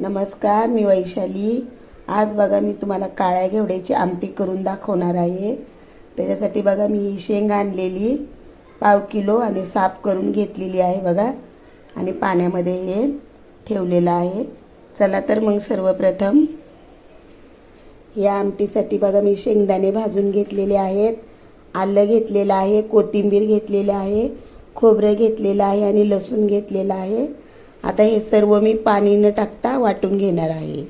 नमस्कार मी वैशाली. आज बघा मी तुम्हाला काळ्या घेवड्याची आमटी करून दाखवणार आहे. त्याच्यासाठी बघा मी ही शेंग आणलेली. पाव किलो आणि साफ करून घेतलेली आहे बघा. आणि पाण्यामध्ये हे ठेवलेलं आहे. चला तर मग सर्वप्रथम या आमटीसाठी बघा मी शेंगदाणे भाजून घेतलेले आहेत. आलं घेतलेलं आहे कोथिंबीर घेतलेलं आहे खोबरं घेतलेलं आहे आणि लसूण घेतलेलं आहे. आता हे सर्व मी पाणी न टाकता वाटून घेणार आहे.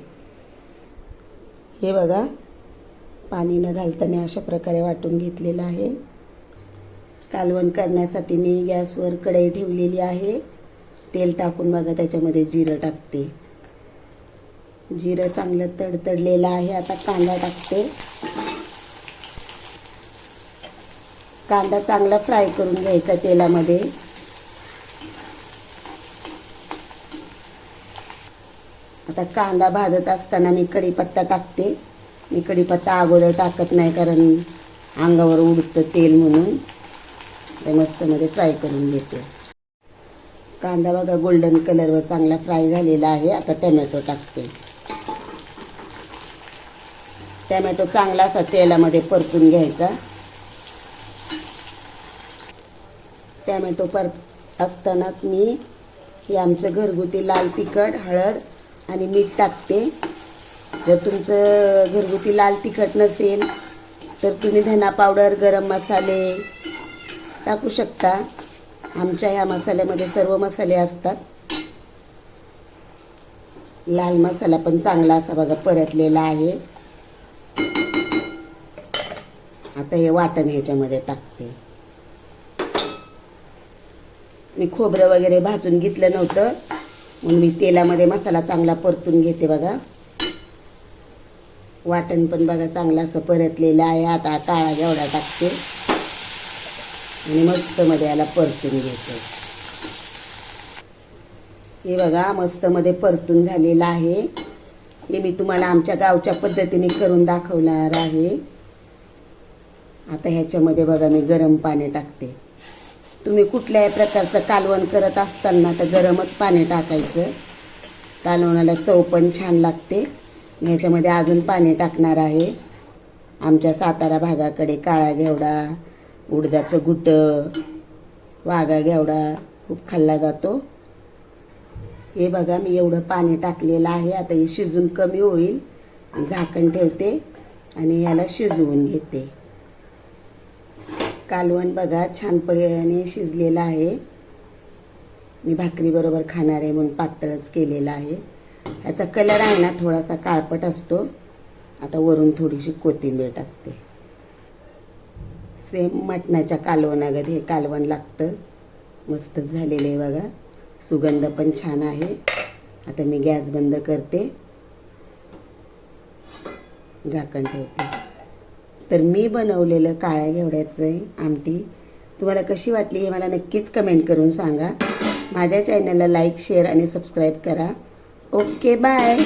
हे बघा पाणी न घालता मी अशा प्रकारे वाटून घेतलेलं आहे. कालवण करण्यासाठी मी गॅसवर कढई ठेवलेली आहे. तेल टाकून बघा त्याच्यामध्ये जिरं टाकते. जिरं चांगलं तडतडलेलं आहे आता कांदा टाकते. कांदा चांगला फ्राय करून घ्यायचा तेलामध्ये. आता कांदा भाजत असताना मी कढीपत्ता टाकते. मी कढीपत्ता अगोदर टाकत नाही कारण अंगावर उडतं तेल म्हणून. ते मस्तमध्ये फ्राय करून घेते. कांदा बघा गोल्डन कलरवर चांगला फ्राय झालेला आहे. आता टमॅटो टाकते. टमॅटो चांगला असा तेलामध्ये परतून घ्यायचा. टॅमॅटो पर असतानाच मी हे आमचं घरगुती लाल तिखट हळद आणि मीठ टाकते. जर तुमचं घरगुती लाल तिखट नसेल तर तुम्ही धना पावडर गरम मसाले टाकू शकता. आमच्या ह्या मसाल्यामध्ये सर्व मसाले असतात. लाल मसाला पण चांगला असा बघा परतलेला आहे. आता हे वाटण ह्याच्यामध्ये टाकते. मी खोबरं वगैरे भाजून घेतलं नव्हतं. म्हणून मी तेलामध्ये मसाला चांगला परतून घेते बघा. वाटण पण बघा चांगलं असं परतलेलं आहे. आता काळा जेवढा टाकते. आणि मस्त मध्ये याला परतून घेते. हे बघा मस्त मध्ये परतून झालेलं आहे. हे मी तुम्हाला आमच्या गावच्या पद्धतीने करून दाखवणार आहे. आता ह्याच्यामध्ये बघा मी गरम पाणी टाकते. तुम्ही कुठल्याही प्रकारचं कालवण करत असताना तर गरमच पाणी टाकायचं. कालवणाला चव पण छान लागते. ह्याच्यामध्ये अजून पाणी टाकणार आहे. आमच्या सातारा भागाकडे काळा घेवडा उडदाचं गुटं वाघा घेवडा खूप खाल्ला जातो. हे बघा मी एवढं पाणी टाकलेलं आहे. आता हे शिजून कमी होईल. झाकण ठेवते आणि याला शिजवून घेते. कालवण बघा छान छानपणे शिजलेलं आहे. मी भाकरीबरोबर खाणार आहे म्हणून पातळच केलेलं आहे. ह्याचा कलर आहे ना थोडासा काळपट असतो. आता वरून थोडीशी कोथिंबीर टाकते. सेम मटणाच्या कालवणागत हे कालवण लागतं. मस्तच झालेलं आहे बघा. सुगंध पण छान आहे. आता मी गॅस बंद करते. झाकण ठेवते. तर मी बनवलेलं काळ्या घेवड्याचं आमटी. तुम्हाला कशी वाटली हे मला नक्कीच कमेंट करून सांगा. माझ्या चॅनलला लाईक शेअर आणि सबस्क्राईब करा. Okay bye.